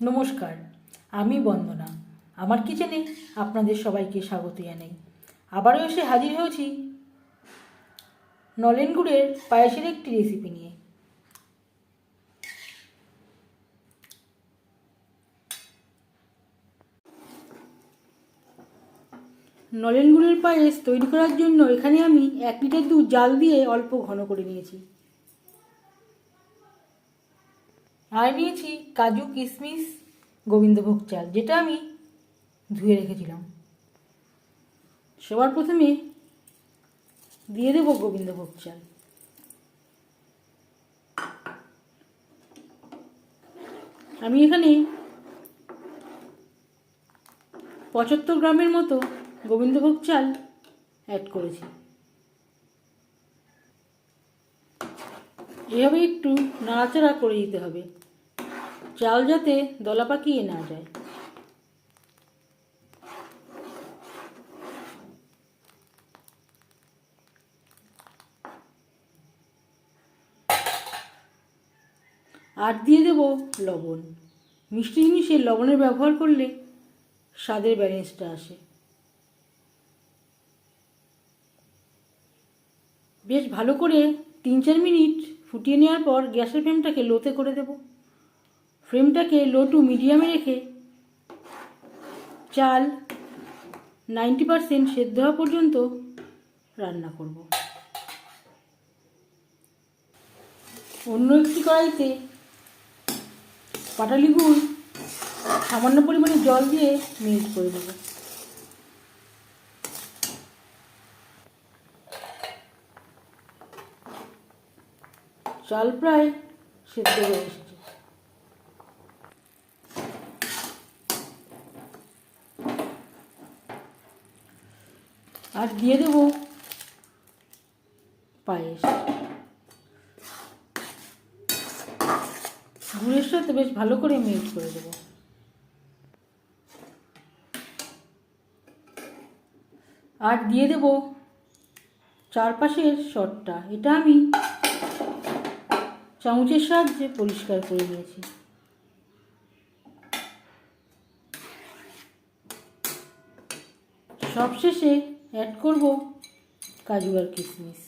নমস্কার, আমি বন্দনা। আমার কিচেনে আপনাদের সবাইকে স্বাগত জানাই। আবারও এসে হাজির হয়েছি নলেন গুড়ের পায়েসের একটি রেসিপি নিয়ে। নলেন গুড়ের পায়েস তৈরি করার জন্য এখানে আমি এক লিটার দুধ জাল দিয়ে অল্প ঘন করে নিয়েছি। আর নিয়েছি কাজু কিশমিশ গোবিন্দভোগ চাল, যেটা আমি ধুয়ে রেখেছিলাম। সবার প্রথমে দিয়ে দেবো গোবিন্দভোগ চাল। আমি এখানে পঁচাত্তর গ্রামের মতো গোবিন্দভোগ চাল অ্যাড করেছি। এভাবে একটু নাড়াচাড়া করে দিতে হবে। চাল যাতে দলা পাকিয়ে না যায়। আর দিয়ে দেব লবণ। মিষ্টি জিনিসে লবণের ব্যবহার করলে স্বাদের ব্যালেন্সটা আসে। বেশ ভালো করে তিন চার মিনিট ফুটিয়ে নেওয়ার পর গ্যাসের ফ্লেমটাকে লোতে করে দেব। ফ্লেমটাকে লো টু মিডিয়ামে রেখে চাল নাইনটি পারসেন্ট সেদ্ধ হওয়া পর্যন্ত রান্না করব। অন্য একটি কড়াইতে পাটালি গুড় সামান্য পরিমাণে জল দিয়ে মেল্ট করে দেবো। চাল প্রায় সেদ্ধ হয়ে আর দিয়ে দেব পায়েস। গুড়ের সাথে বেশ ভালো করে মিক্স করে দেবো। আর দিয়ে দেব চারপাশের শটটা। এটা আমি চামচের সাহায্যে পরিষ্কার করে নিয়েছি। সবশেষে অ্যাড করব। কাজু আর কিশমিশ।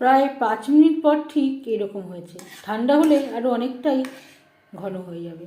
প্রায় পাঁচ মিনিট পর ঠিক এরকম হয়েছে। ঠান্ডা হলে আরও অনেকটাই ঘন হয়ে যাবে।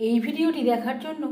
এই ভিডিওটি দেখার জন্য